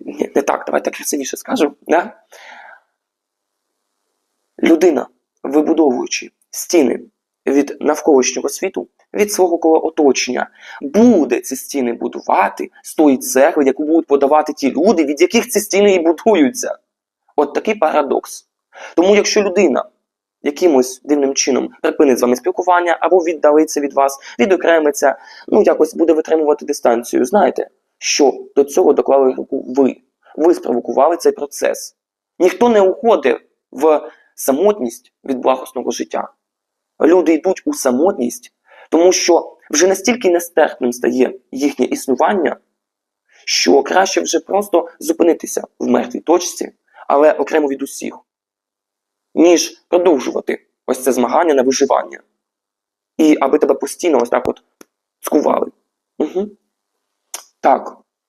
Ні, не так, давайте красивіше скажу. Да? Людина, вибудовуючи стіни від навколишнього світу, від свого коло оточення, буде ці стіни будувати з тої церкви, яку будуть подавати ті люди, від яких ці стіни і будуються. От такий парадокс. Тому, якщо людина якимось дивним чином припинить з вами спілкування або віддалиться від вас, відокремиться, ну якось буде витримувати дистанцію, знаєте, що до цього доклали руку ви. Ви спровокували цей процес. Ніхто не уходив в самотність від благосного життя. Люди йдуть у самотність, тому що вже настільки нестерпним стає їхнє існування, що краще вже просто зупинитися в мертвій точці, але окремо від усіх, ніж продовжувати ось це змагання на виживання. І аби тебе постійно ось так от скували. Угу. Так.